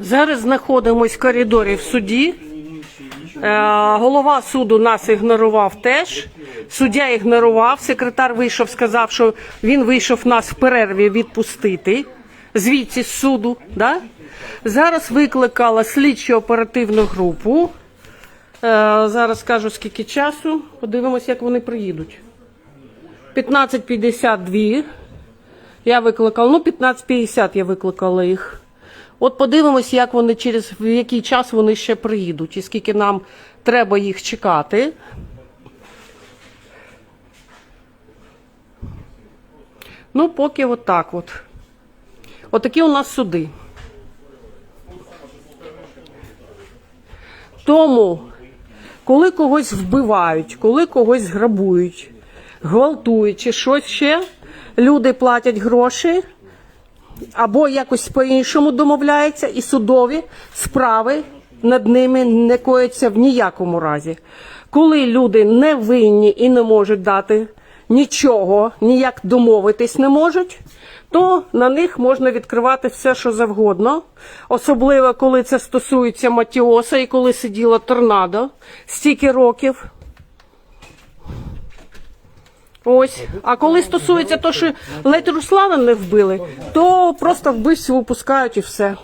Зараз знаходимось в коридорі в суді. Е, Голова суду нас ігнорував теж. Суддя ігнорував. Секретар вийшов, сказав, що він вийшов нас в перерві відпустити звідси з суду. Да? Зараз викликала слідчо оперативну групу. Е, Зараз скажу скільки часу. Подивимось, як вони приїдуть. 15.52. Я викликала, ну 15.50 я викликала їх. От подивимось, як вони через в який час вони ще приїдуть і скільки нам треба їх чекати. Ну, поки от так от. Отакі у нас суди. Тому, коли когось вбивають, коли когось грабують, гвалтують чи щось ще, люди платять гроші або якось по-іншому домовляються, і судові справи над ними не кояться в ніякому разі. Коли люди не винні і не можуть дати нічого, ніяк домовитись не можуть, то на них можна відкривати все, що завгодно. Особливо, коли це стосується Матіоса і коли сиділа торнадо стільки років. Ось. А коли стосується того, що ледь Руслана не вбили, то просто вбивців випускають і все.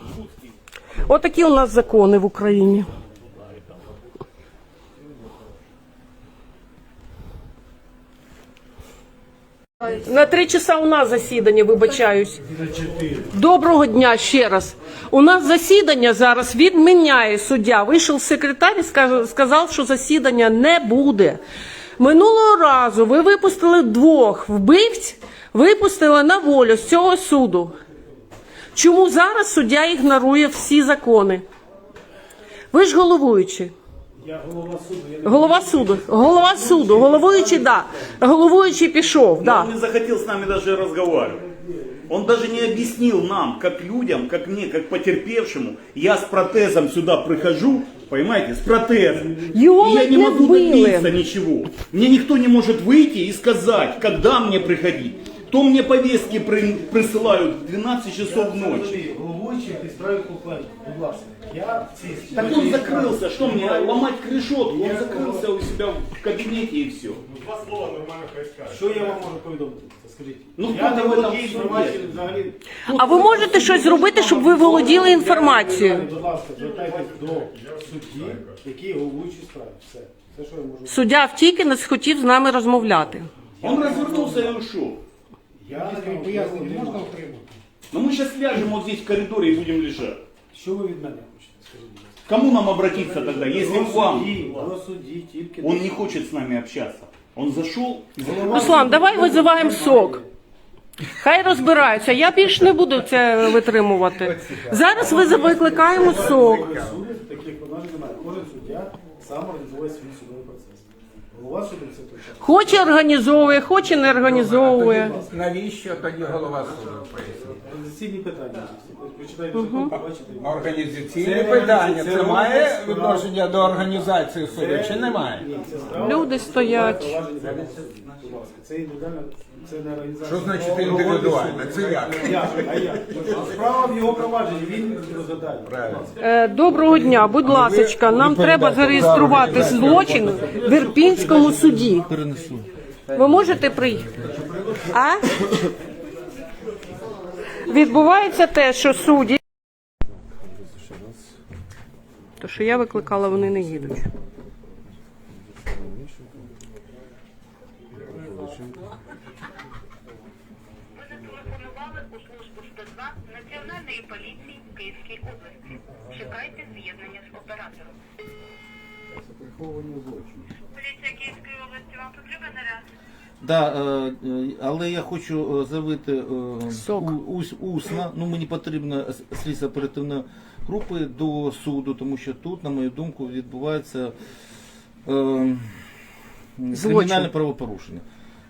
Отакі у нас закони в Україні. На три часа у нас засідання, вибачаюсь. Доброго дня ще раз. У нас засідання зараз відміняє суддя. Вийшов секретар і сказав, що засідання не буде. Минулого разу ви випустили двох вбивць, випустили на волю з цього суду. Чому зараз суддя ігнорує всі закони? Ви ж головуючий. Я голова суду. Я Голова суду, голова суду, головуючий, да. Головуючий пішов, да. Он не захотів з нами навіть разговаривать. Он даже не объяснил нам, как людям, как мне, как потерпевшему. Я с протезом сюда прихожу, понимаете, с протезом. И я ледь не не могу добиться ничего. Мне никто не может выйти и сказать, когда мне приходить. То мне повестки при- присылают в 12 часов ночи. головуючий під справі клопотання. Будь ласка, я в цій Так он закрылся, что мне ломать крышотку? Он закрылся у себя в кабинете и все. Що я вам можу повідомити? Це Скажіть. Ну, я хто не там в володію этом інформацією суді? взагалі. А ви можете щось зробити, щоб ви володіли інформацією? Будь ласка, звертайтесь до судді, який головуючий справі. Все. Все, що я можу. Суддя втік і не схотів з нами розмовляти. Он развернулся и ушел. Я пояснення можна отримати. Но мы сейчас ляжем вот здесь в коридоре и будем лежать. Що ви від мене хочете? Скажіть, будь ласка. Кому нам обратиться тогда, если к вам? тільки Он не хочет с нами общаться. Он зашел и за- Руслан, давай визиваємо сок. Хай розбираються. Я більш не буду це витримувати. Зараз ви викликаємо сок. таких повноважень немає. Кожен суддя сам організує свій судовий той час. Хоче організовує, хоче не організовує. Навіщо тоді голова суду пояснює? Організаційні питання. Закон, побачите. Організаційне Це питання. це Це має відношення до організації суду чи немає? Ні, це справа. Люди стоять. Провадження будь ласка. Це індивідуальна, це не організація. Що значить індивідуально? Це як? Як? А як? Справа в його провадженні, він розглядає. Правильно. Е, Доброго дня, будь ласочка, нам треба зареєструвати злочин в Ірпінському суді. Ви можете приїхати? А? Відбувається те, що судді. То, що я викликала, вони не їдуть. Поліція Київської області вам потрібен наряд? Да, е, е, але я хочу е, заявити Сок. у- ус- усно, ну мені потрібна с- слідчо оперативної групи до суду, тому що тут, на мою думку, відбувається е, кримінальне правопорушення.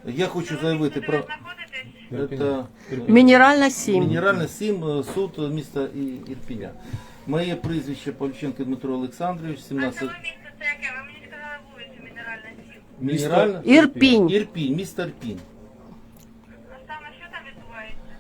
Я хочу заявити про це Мінеральна 7. Мінеральна 7, е, суд міста І- Ірпіня. Моє прізвище Павліченко Дмитро Олександрович, А 17. цього місця це яке? Ви мені сказали вулицю Мінеральна 7. Мінеральна Ірпінь. Ірпінь, місто Ірпінь. А саме що там відбувається?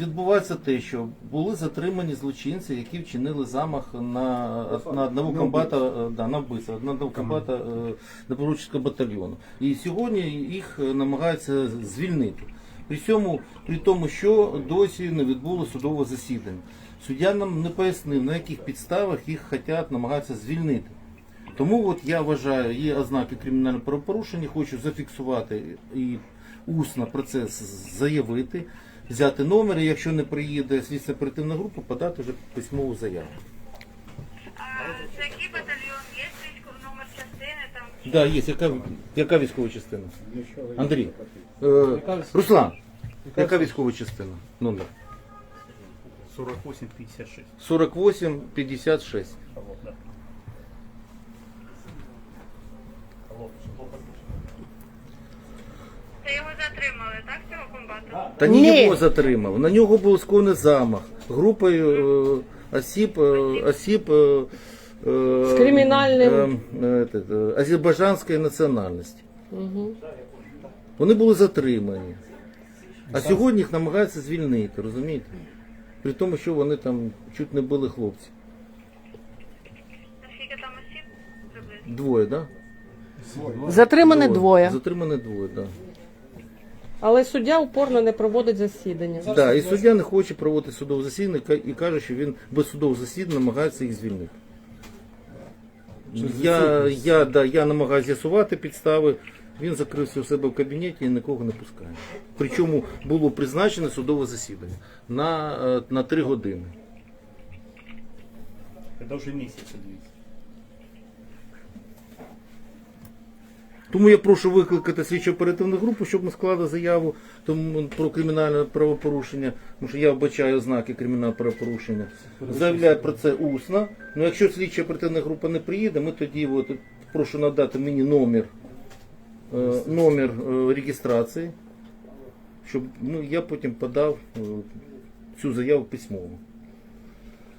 відбувається те, що були затримані злочинці, які вчинили замах на, на одного комбата, е, да, на вбивство, на одного комбата е, добровольчого батальйону. І сьогодні їх е, намагаються звільнити. При цьому, при тому, що досі не відбуло судове засідання. Суддя нам не пояснив, на яких підставах їх хочуть намагаються звільнити. Тому от я вважаю, є ознаки кримінального правопорушення, хочу зафіксувати і усно про це заявити, взяти номер, і якщо не приїде слідчо оперативна група, подати вже письмову заяву. А це який батальйон? Є військовий номер частини там? Так, да, є. Яка, яка військова частина? Андрій. Е, Руслан, яка військова частина? Номер? 48-56. 4856. Це його затримали, так, цього комбата? Та не Ні. його затримав. На нього був скоєний замах групою е, осіб, е, осіб е, е, З кримінальним- е, е, те, е, азербайджанської національності. Вони були затримані. А сьогодні їх намагаються звільнити, розумієте? При тому, що вони там чуть не били хлопців. Наскільки там осіб приблизно? Двоє, так? Да? Затримане двоє. Затримані двоє, так. Але суддя упорно не проводить засідання. Да, і суддя не хоче проводити судове засідання ка- і каже, що він без судового засідання намагається їх звільнити. Я, я, да, я намагаюся з'ясувати підстави. Він закрився у себе в кабінеті і нікого не пускає. Причому було призначене судове засідання на, е, на 3 години. Это уже месяц длится. Тому я прошу викликати слідчо оперативну групу, щоб ми склали заяву тому, про кримінальне правопорушення, тому що я вбачаю ознаки кримінального правопорушення. Заявляю про це усно. Ну якщо слідча оперативна група не приїде, ми тоді от, прошу надати мені номер, е, номер е, реєстрації, щоб ну, я потім подав е, цю заяву письмово.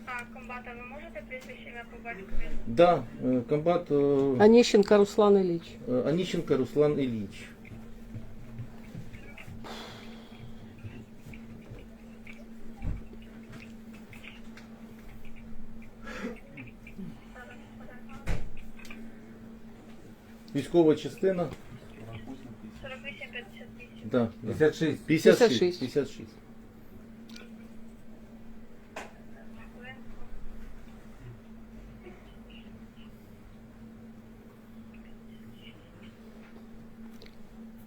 А комбата ви прізвище ім'я по батькові? Да, е, комбат е, Аніщенка Руслан Ілліч. е, Аніщенко Руслан Ілліч. Військова частина. 48-58. Да, да. 56. 56. 56.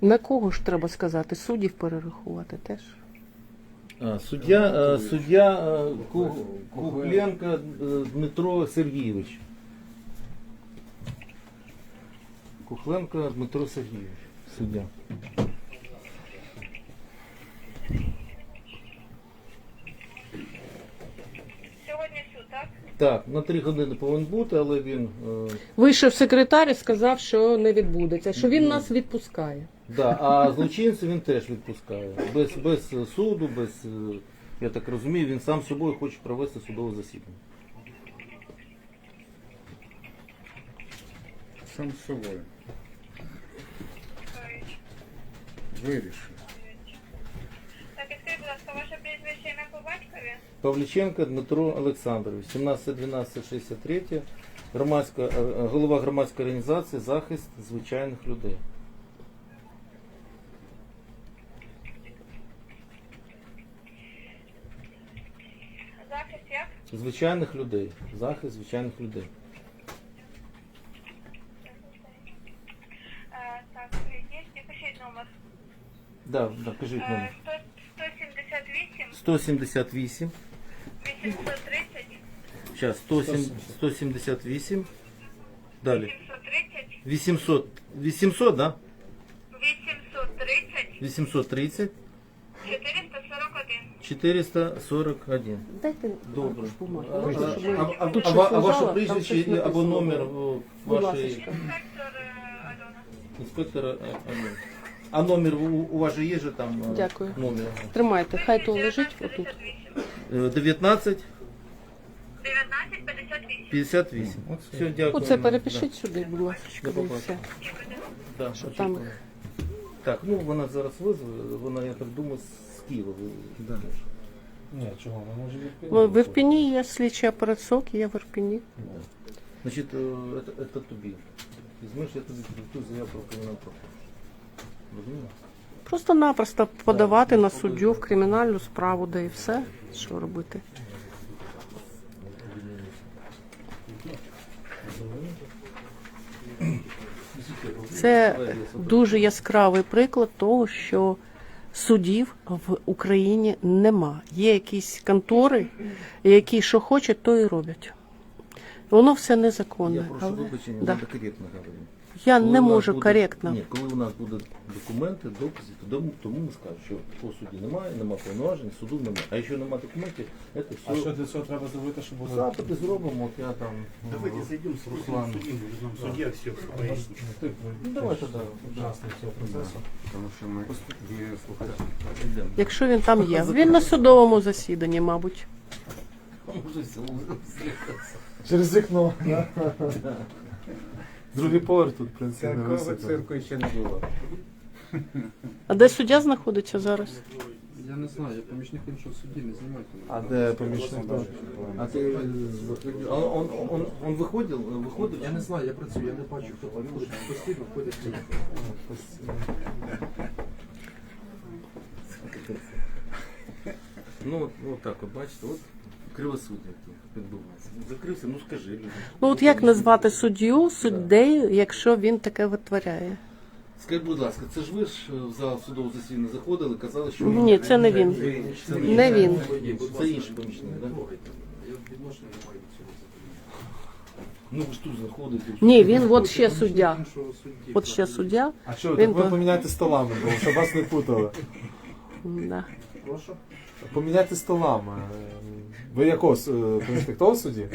На кого ж треба сказати? Суддів перерахувати теж. А, суддя, е, суддя Ку- Кухленко Дмитро Сергійович. Кухленко Дмитро Сергійович. Суддя. Сьогодні суд, так? На три години повинен бути, але він. Е, Вийшов секретар і сказав, що не відбудеться, що він нас відпускає. да, а злочинців він теж відпускає. Без, без суду, без. е, Я так розумію, він сам собою хоче провести судове засідання. Сам з собою. Вирішив. Так, і скажіть, будь ласка, ваше прізвище ім'я по батькові? Павліченко Дмитро Олександрович, 17-12-63, громадська, е, голова громадської організації захист звичайних людей. Захист як? Звичайних людей. Захист звичайних людей. Е, так, є, і пишіть номер. Да, да, кажіть Е, номер. 100 178 178. 830 Зараз 178. Далі. 730 800. 800, да? 830 830 441. 441. Дайте Добре. бумагу. А, Можна, щоб ми- а, а, Тут а, щось а ваше лежало, там прізвище щось або написано. номер о, Будь вашої ласка. Інспектор е, Альона. інспектора е, Альони. А номер у, у вас же є же там е, Дякую. номер? Тримайте, хай то лежить отут. 1958. Е, 19 19 58. 58. Все, дякую. Оце перепишіть сюди, будь ласка, і все. Да, Там Так, ну вона зараз визве, вона, я так думаю, з Києва. Да. Ні, чого, ми можемо В в Ірпіні є слідчий операцок, є в Ірпіні. Значить, е, это, это тобі. Візьмеш, я тобі підготую заяву про кримінальну правопорушення. Просто-напросто подавати на суддю в кримінальну справу, де і все. Що робити? Це дуже яскравий приклад того, що судів в Україні нема. Є якісь контори, які що хочуть, то і роблять. Воно все незаконне. Я прошу але- вибачення, да. Я Коли не у нас можу буде- коректно. Ні, коли у нас будуть документи, докази, то тому, тому ми скажемо, що по суді немає, немає повноважень, суду немає. А якщо немає документів, це А що все. для цього треба зробити, щоб було? Запити зробимо, от я там. Давайте ну, зайдем с Русланом, судим, нам судья все пояснит. Ну давай тоді. Учасник цього процесу. Тому що ми є слухачі. Йдемо. Якщо він там є. Він на судовому засіданні, мабуть. Через вікно. Другий поверх тут, в принципі, не Такого цирку ще не було. А де суддя знаходиться зараз? Я не знаю, я помічник іншого судді, не знімайте мене. А де помічник? там? А ти е? А он, он, он виходив? Виходив? Я не знаю, я працюю, я не бачу, хто там ходить. Постійно ходять. Ну, от, от так, от бачите, от кривосуддя відбувається. Ну, Закрився, ну скажи. людям. Ну от як назвати суддю суддею, якщо він таке витворяє? Скажіть, будь ласка, це ж ви ж е, в зал судового засідання заходили, казали, що Ні, це не він. Це Не він. Це інший помічник, так? Я відношення не маю до цього Ну ви ж тут заходите. Ні, він от ще суддя. От ще суддя. А що, Він так ви по- поміняйте столами, бо щоб вас не путали. Да. Прошу. Поміняйте столами. Ви якого с- е, помічник того судді?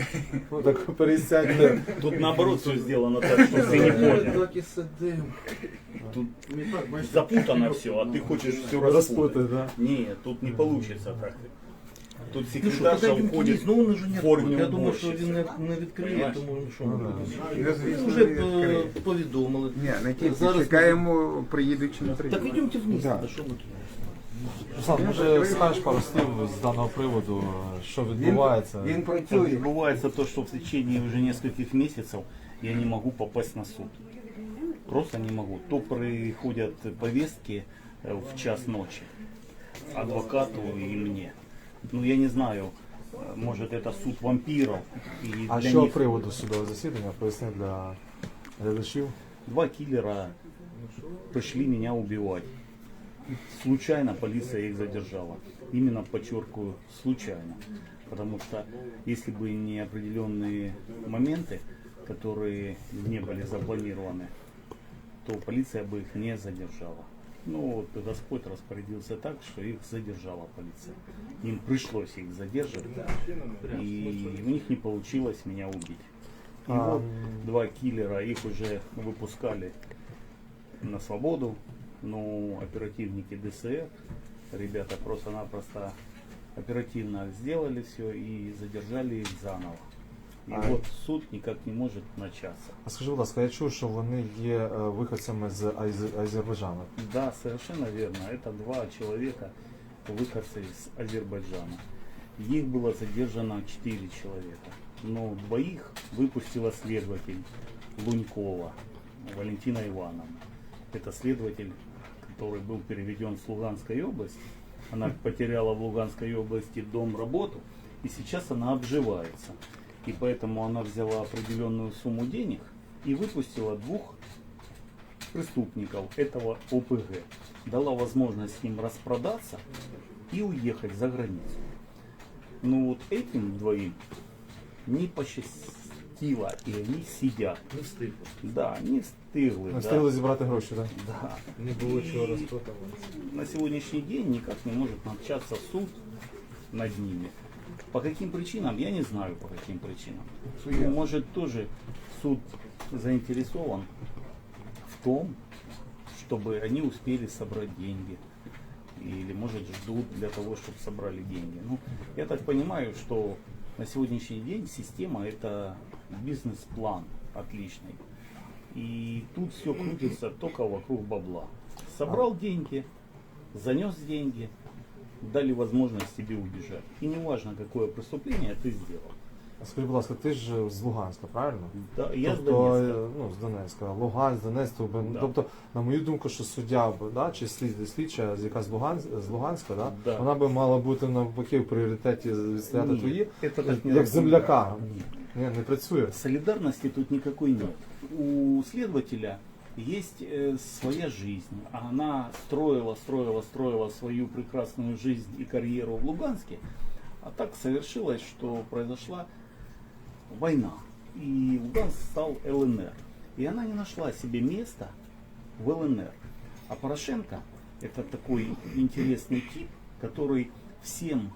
Ну так пересядьте. Тут наоборот все сделано так, что ты не понял. Так і сидим. Тут Мені так, бачите, запутано все, а ты хочешь все Розпутати, распутать. да. Нет, тут не получится так. Тут Ну що, секретарша тоді він уходит тоді знову не в жене. форме Я думаю, що він не, уборщицы. не відкриє, Понимаєш? тому ну, що Ну, ми да. будемо. Я, звісно, Вже не е, відкрию. повідомили. Ні, не тільки Зараз чекаємо, приїдуть чи не Так приїдуть. йдемте вниз, Да. та що ми тут? Руслан, може скажеш пару слів з даного приводу, що відбувається? Він Так працює. Бывает то, что в течение уже нескольких месяцев я не могу попасть на суд. Просто не могу. То приходят повестки э, в час ночи адвокату и мне. Ну я не знаю, э, может это суд вампиров. И А для що них приводу судового засідання? Поясни для глядачів. два киллера пришли меня убивать. Случайно полиция их задержала. Именно подчеркиваю, случайно. Потому что если бы не определенные моменты, которые не были запланированы, то полиция бы их не задержала. Ну вот Господь распорядился так, что их задержала полиция. Им пришлось их задерживать, и у них не получилось меня убить. И А, вот два киллера, их уже выпускали на свободу, но оперативники ДСР, ребята просто-напросто оперативно сделали все и задержали их заново. И А- вот суд никак не может начаться. А скажи, будь ласка, я чув, що вони є виходцями з Аз- Азербайджану. Да, совершенно верно. Это два человека, выходцы из Азербайджана. Их было задержано четыре человека. Но двоих выпустила следователь Лунькова Валентина Ивановна. Это следователь, который был переведен с Луганской области. Она потеряла в Луганской области дом, работу, и сейчас она обживается. И поэтому она взяла определенную сумму денег и выпустила двух преступников этого ОПГ. Дала возможность им распродаться и уехать за границу. Но вот этим двоим не посчастило, и они сидят. Не встиг. Да, они стыглы. Не да. встигли зібрати гроші, так? Да. Не було чого розпродавати. На сегодняшний день никак не может начаться суд над ними. По каким причинам, я не знаю по каким причинам. Ну, Может тоже суд заинтересован в том, чтобы они успели собрать деньги. Или может ждут для того, чтобы собрали деньги. Ну, я так понимаю, что на сегодняшний день система это бизнес-план отличный. И тут все крутится только вокруг бабла. Собрал деньги, занес деньги дали возможность тебе убежать. И неважно, какое преступление ты сделал. А Скажи, будь ласка, ти ж з Луганська, правильно? Да, я с тобто, Донецка. е, ну, з Донецька, Луганськ, Донецьк, тобто, Да. тобто, на мою думку, що суддя б, да, чи слід, слідча, з яка з Луганська, з Луганська, да, Да. вона би мала бути навпаки в пріоритеті відстояти Нет, твої, это так не як земляка. Ні, не працює. Солидарности тут никакой нет. У следователя есть э, своя жизнь. Она строила, строила, строила свою прекрасную жизнь и карьеру в Луганске. А так совершилось, что произошла война. И Луганск стал ЛНР. И она не нашла себе места в ЛНР. А Порошенко это такой интересный тип, который всем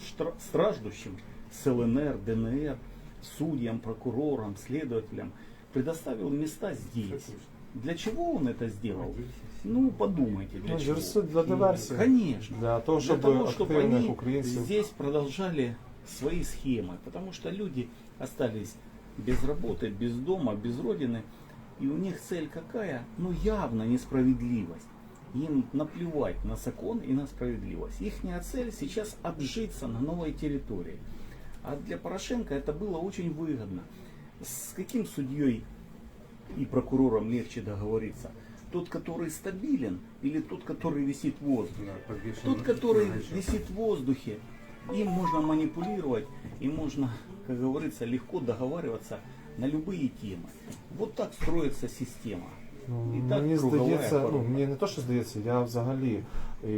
штра- страждущим с ЛНР, ДНР, судьям, прокурорам, следователям предоставил места здесь. Для чего он это сделал? Ну, подумайте, для Ну, чего. для диверсии. Конечно. Для того, Для щоб того, чтобы они українців. здесь продолжали свои схемы, потому что люди остались без работы, без дома, без родины, и у них цель какая? Ну явно несправедливость. Им наплевать на закон и на справедливость. Их цель сейчас обжиться на новой территории. А для Порошенко это было очень выгодно. С каким судьей и прокурором легче договориться? Тот, который стабилен, или тот, который висит в воздухе? Тот, который висит в воздухе, им можно манипулировать, и можно, как говорится, легко договариваться на любые темы. Вот так строится система. Ну, І так мені кругова здається, ну, форма. мені не то, що здається, я взагалі і,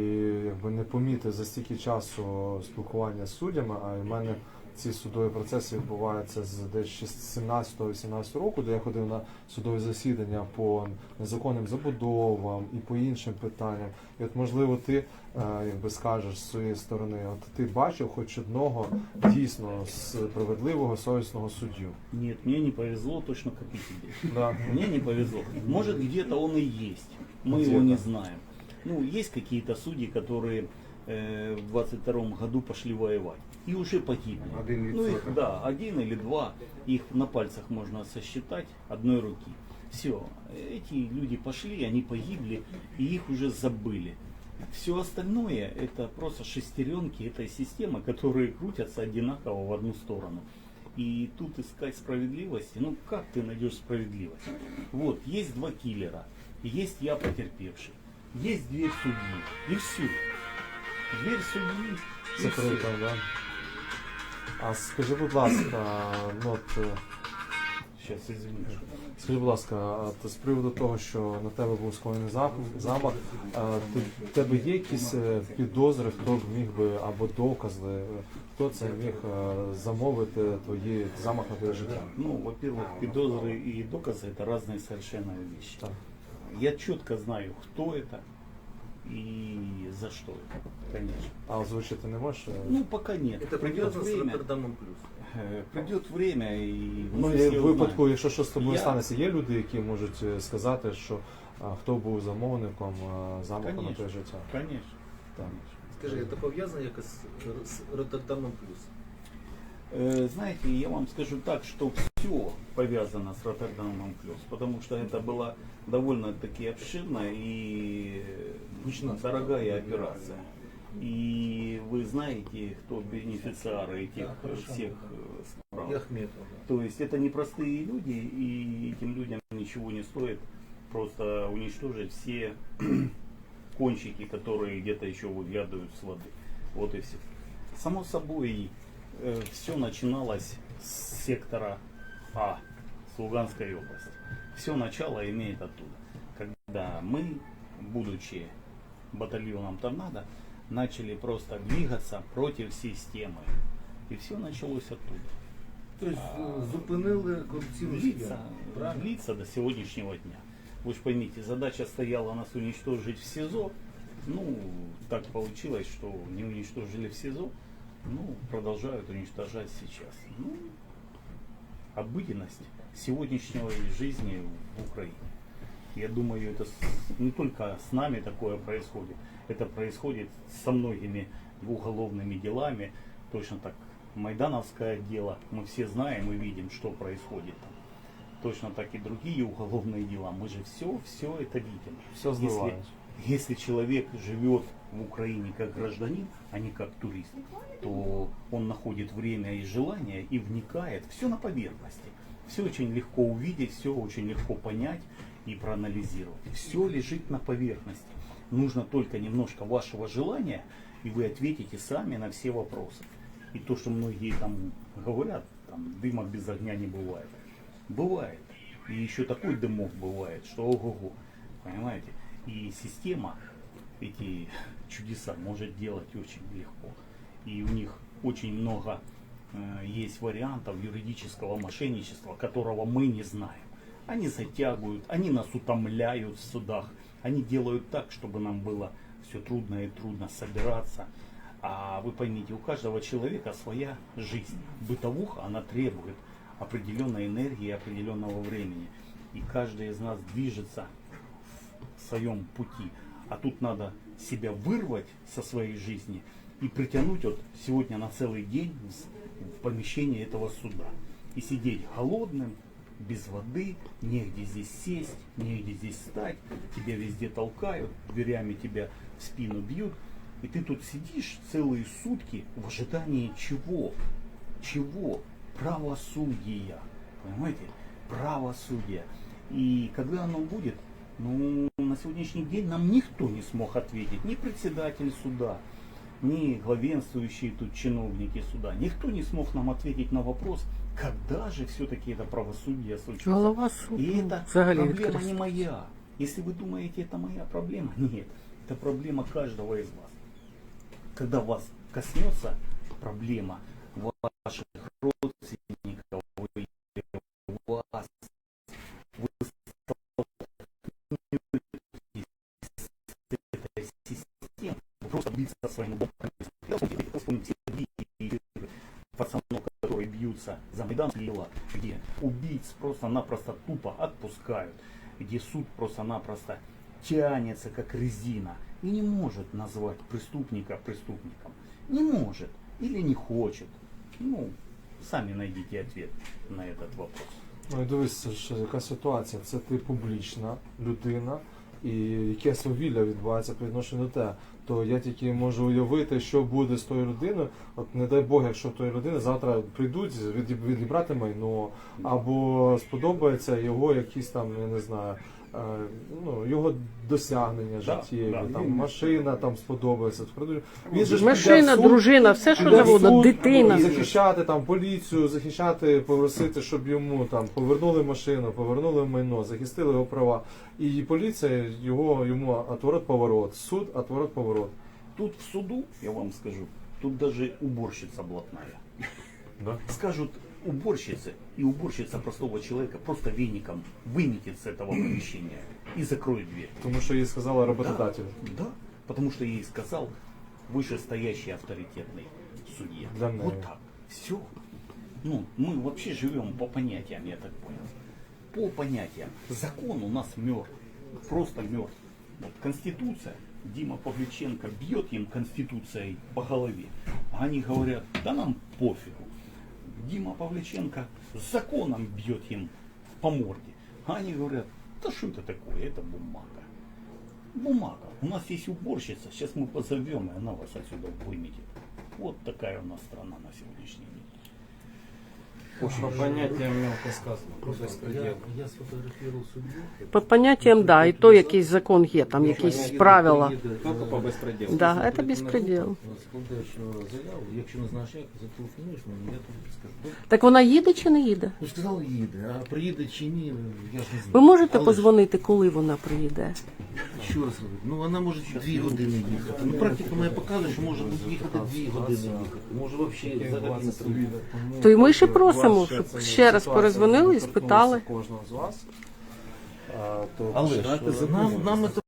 якби не помітив за стільки часу спілкування з суддями, а в мене ці судові процеси відбуваються з десь ще з 17-18 року, де я ходив на судові засідання по незаконним забудовам і по іншим питанням. І от можливо ти е, якби скажеш з своєї сторони, от ти бачив хоч одного дійсно справедливого совісного суддю. Нет, мне не повезло, точно как и тебе. Да. Мне не повезло. Может, где-то он и есть. Мы Где-то. его не знаем. Ну, есть какие-то судьи, которые э, в 22 году пошли воевать. И уже погибли. Один ну, их, да, один или два. Их на пальцах можно сосчитать одной руки. Все. Эти люди пошли, они погибли, и их уже забыли. Все остальное это просто шестеренки этой системы, которые крутятся одинаково в одну сторону. И тут искать справедливости, ну как ты найдешь справедливость? Вот, есть два киллера, есть я потерпевший, есть дверь судьи, и все. Дверь судьи, и всё. да. А скажи, будь ласка, ну от. е, Сейчас, извини. Скажи, будь ласка, а то з приводу того, що на тебе був скоєний зам- замах, а ти, в тебе є якісь е, підозри, хто б міг би або докази, е, хто це міг е, замовити твої замах на твоє життя? Ну, во-первых, подозры и доказы это разные совершенно вещи. Так. Я четко знаю, кто это и за что это, конечно. А озвучити не можеш? е? Ну, пока нет. Это придет придется с время, Роттердамом плюс. э, придет время и Ну, мы і все в узнаем. випадку, якщо щось з тобою Я- станеться, є люди, які можуть е, сказати, що а, хто був замовником е, замаху на Конечно. твоє життя? Конечно. Так. Скажи, это пов'язано якось з, з Роттердамом плюс? Э, Знаете, я вам скажу так, что все повязано с Роттердамом плюс, потому что это была довольно-таки обширная и э, дорогая операция. И вы знаете, кто бенефициары этих Да, э, всех э, справ. И Ахметов. да. То есть это непростые люди, и этим людям ничего не стоит просто уничтожить все кончики, которые где-то еще выглядывают с воды. Вот и все. Само собой, все начиналось с сектора А, с Луганской области. Все начало имеет оттуда. Когда мы, будучи батальоном Торнадо, начали просто двигаться против системы. И все началось оттуда. Тобто е, зупинили корупційну схему. Длится до сегодняшнего дня. Вы же поймите, задача стояла нас уничтожить в СИЗО. Ну, так получилось, что не уничтожили в СИЗО, ну, продолжают уничтожать сейчас. Ну, обыденность сегодняшней жизни в Украине. Я думаю, это не только с нами такое происходит, это происходит со многими уголовными делами, точно так Майдановское дело, мы все знаем и видим, что происходит там. Точно так и другие уголовные дела, мы же все, все это видим. Все зливають. Если человек живет в Украине как гражданин, а не как турист, то он находит время и желание и вникает. Все на поверхности. Все очень легко увидеть, все очень легко понять и проанализировать. Все лежит на поверхности. Нужно только немножко вашего желания, и вы ответите сами на все вопросы. И то, что многие там говорят, там дыма без огня не бывает. Бывает. И еще такой дымок бывает, что ого-го. Понимаете? И система эти чудеса может делать очень легко. И у них очень много э, есть вариантов юридического мошенничества, которого мы не знаем. Они затягивают, они нас утомляют в судах, они делают так, чтобы нам было все трудно и трудно собираться. А вы поймите, у каждого человека своя жизнь. Бытовуха, она требует определенной энергии, определенного времени. И каждый из нас движется своем пути. А тут надо себя вырвать со своей жизни и притянуть вот сегодня на целый день в, помещение этого суда. И сидеть голодным, без воды, негде здесь сесть, негде здесь встать, тебя везде толкают, дверями тебя в спину бьют. И ты тут сидишь целые сутки в ожидании чего? Чего? Правосудия. Понимаете? Правосудия. И когда оно будет, ну, на сегодняшний день нам никто не смог ответить. Ни председатель суда, ни главенствующие тут чиновники суда. Никто не смог нам ответить на вопрос, когда же все-таки это правосудие случится. Голова суду. И это взагалі проблема відкрита. не моя. Если вы думаете, это моя проблема, нет. Это проблема каждого из вас. Когда вас коснется проблема ваших родственников вас, вы вы просто биться своим лбом. Я вспомните видео пацанов, которые бьются за Майдан Киева, где убийц просто-напросто тупо отпускают, где суд просто-напросто тянется как резина и не может назвать преступника преступником. Не может или не хочет. Ну, сами найдите ответ на этот вопрос. Ну і дивись, що яка ситуація. Це ти публічна людина, І яке свавілля відбувається по відношенню до те, То я тільки можу уявити, що буде з тою людиною. От не дай Бог, якщо тої людини завтра прийдуть відібрати майно, або сподобається його якісь там, я не знаю. Е, Ну, його досягнення Да, життєві, да, там машина там сподобається. Він же ж піде в Машина, суд, дружина, все що піде в завгодно, суд, дитина. захищати там поліцію, захищати, попросити, щоб йому там повернули машину, повернули майно, захистили його права. І поліція його йому отворот поворот, суд отворот поворот. Тут в суду, я вам скажу, тут даже уборщица блатная. Скажут уборщице, и уборщица простого человека просто веником выметит с этого помещения и закроет дверь. Тому що їй сказала роботодатель. Да, потому что ей сказал вышестоящий авторитетный судья. Неї. Вот так. Все. Ну, мы вообще живем по понятиям, я так понял. По понятиям. Закон у нас мертв. Просто мертв. Вот Конституция, Дима Павлюченко бьет им Конституцией по голове. А они говорят, да нам пофигу. Дима Павлюченко с законом бьет им по морде. А они говорят, да что это такое, это бумага. Бумага. У нас есть уборщица, сейчас мы позовем, и она вас отсюда выметит. Вот такая у нас страна на сегодняшний день. По понятиям мелко сказано. Я, я. По поняттям, да, і то якийсь закон є, там якісь правила. Только по безпределу. Да, це безпреділ. Складаєш заяву, якщо не знаєш як, зателефонуєш мені, я тобі підскажу. Так вона їде чи не їде? Ну сказали їде, а приїде чи ні, я ж не знаю. Ви можете Але позвонити, коли вона приїде? Що раз говорю, ну вона може дві години їхати. Ну практика моя показує, що може їхати дві години їхати. Може взагалі взагалі не приїде. То й ми ще просимо, щоб ще раз перезвонили і спитали. Кожного з вас. А, то Але ж нам, нам це